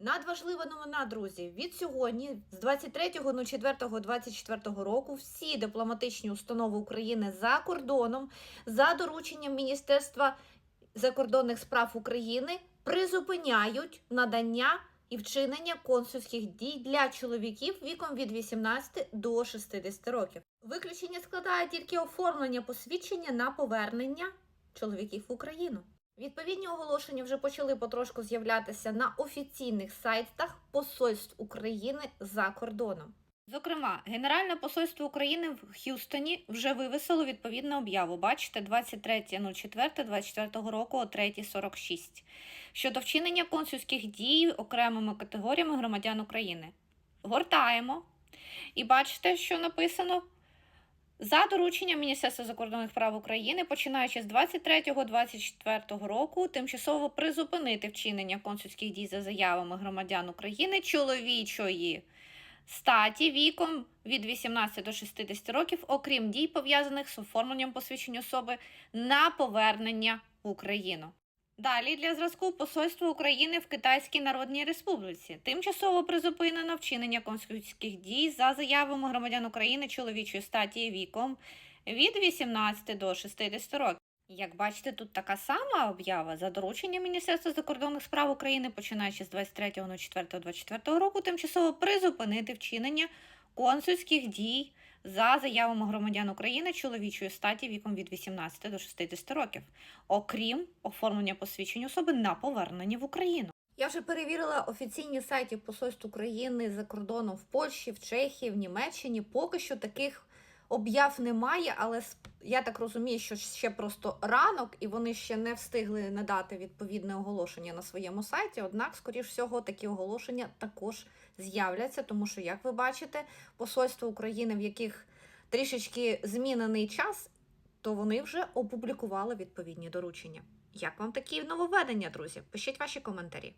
Надважлива новина, друзі. Від сьогодні, з 23.04.24 року, всі дипломатичні установи України за кордоном за дорученням Міністерства закордонних справ України призупиняють надання і вчинення консульських дій для чоловіків віком від 18 до 60 років. Виключення складає тільки оформлення посвідчення на повернення чоловіків в Україну. Відповідні оголошення вже почали потрошку з'являтися на офіційних сайтах посольств України за кордоном. Зокрема, Генеральне посольство України в Х'юстоні вже вивесило відповідну об'яву. Бачите, 23.04.24 року о 3.46 щодо вчинення консульських дій окремими категоріями громадян України. Гортаємо і бачите, що написано. За дорученням Міністерства закордонних справ України, починаючи з 23-24 року, тимчасово призупинити вчинення консульських дій за заявами громадян України чоловічої статі віком від 18 до 60 років, окрім дій, пов'язаних з оформленням посвідчення особи на повернення в Україну. Далі для зразку Посольство України в Китайській Народній Республіці тимчасово призупинено вчинення консульських дій за заявами громадян України чоловічої статі віком від 18 до 60 років. Як бачите, тут така сама об'ява за дорученням Міністерства закордонних справ України, починаючи з 23.04.24 року, тимчасово призупинити вчинення консульських дій за заявами громадян України чоловічої статі віком від 18 до 60 років, окрім оформлення посвідчень особи на повернення в Україну. Я вже перевірила офіційні сайти посольств України за кордоном в Польщі, в Чехії, в Німеччині. Поки що таких об'яв немає, але я так розумію, що ще просто ранок, і вони ще не встигли надати відповідне оголошення на своєму сайті. Однак, скоріш всього, такі оголошення також з'являться, тому що, як ви бачите, посольство України, в яких трішечки змінений час, то вони вже опублікували відповідні доручення. Як вам такі нововведення, друзі? Пишіть ваші коментарі.